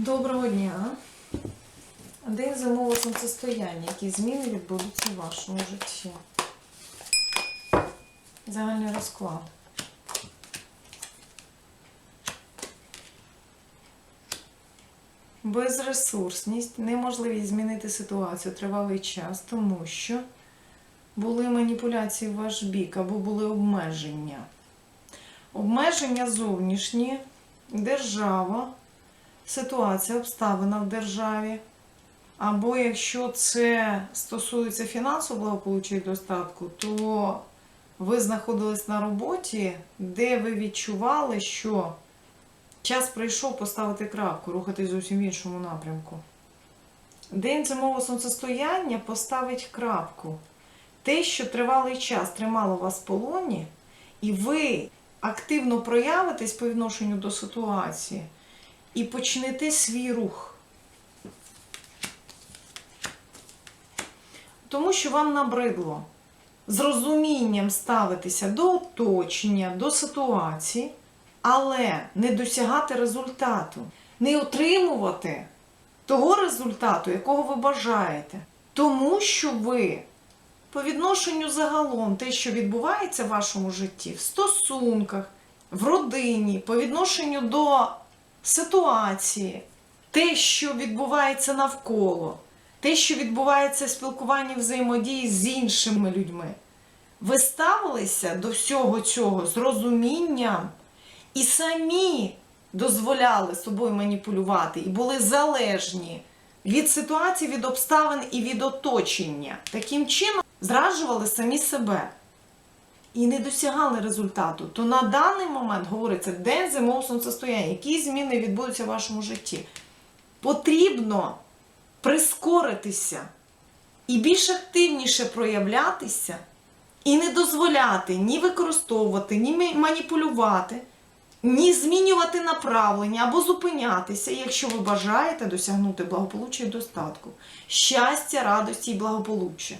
Доброго дня. День зимового сонцестояння. Які зміни відбудуться в вашому житті? Загальний розклад. Безресурсність, неможливість змінити ситуацію тривалий час, тому що були маніпуляції в ваш бік або були обмеження. Обмеження зовнішні, держава, ситуація, обставина в державі. Або якщо це стосується фінансового благополуччя і достатку, то ви знаходились на роботі, де ви відчували, що час прийшов поставити крапку, рухатись зовсім в іншому напрямку. День зимового сонцестояння поставить крапку. Те, що тривалий час тримало вас в полоні, і ви активно проявитесь по відношенню до ситуації і почнете свій рух. Тому що вам набридло з розумінням ставитися до оточення, до ситуації, але не досягати результату, не отримувати того результату, якого ви бажаєте. Тому що ви по відношенню загалом те, що відбувається в вашому житті, в стосунках, в родині, по відношенню до ситуації, те, що відбувається навколо, те, що відбувається в спілкуванні взаємодії з іншими людьми. Ви ставилися до всього цього з розумінням і самі дозволяли собою маніпулювати і були залежні від ситуації, від обставин і від оточення. Таким чином зраджували самі себе і не досягали результату, то на даний момент говориться день зимового сонцестояння, які зміни відбудуться в вашому житті. Потрібно прискоритися і більш активніше проявлятися, і не дозволяти ні використовувати, ні маніпулювати, ні змінювати направлення або зупинятися, якщо ви бажаєте досягнути благополуччя і достатку, щастя, радості і благополуччя.